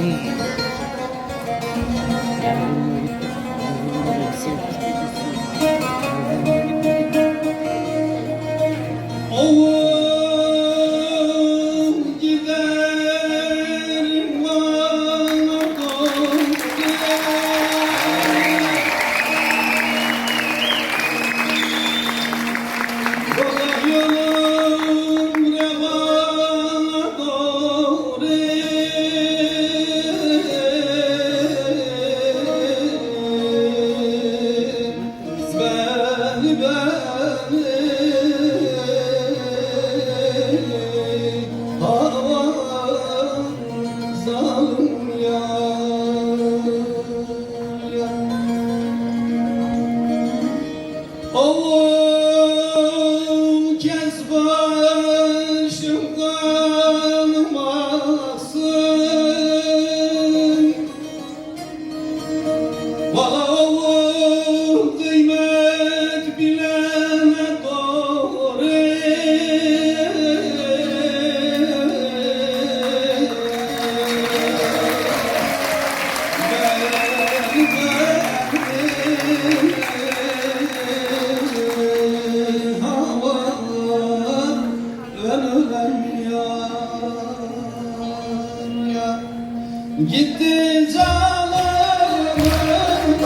嗯。Allah kez başımdan baksın Bana Allah kıymet doğru Gitti canımın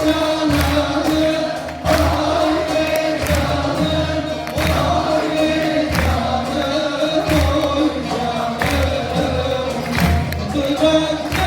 canı Ay be canım, ay be canım, oy canım Bırak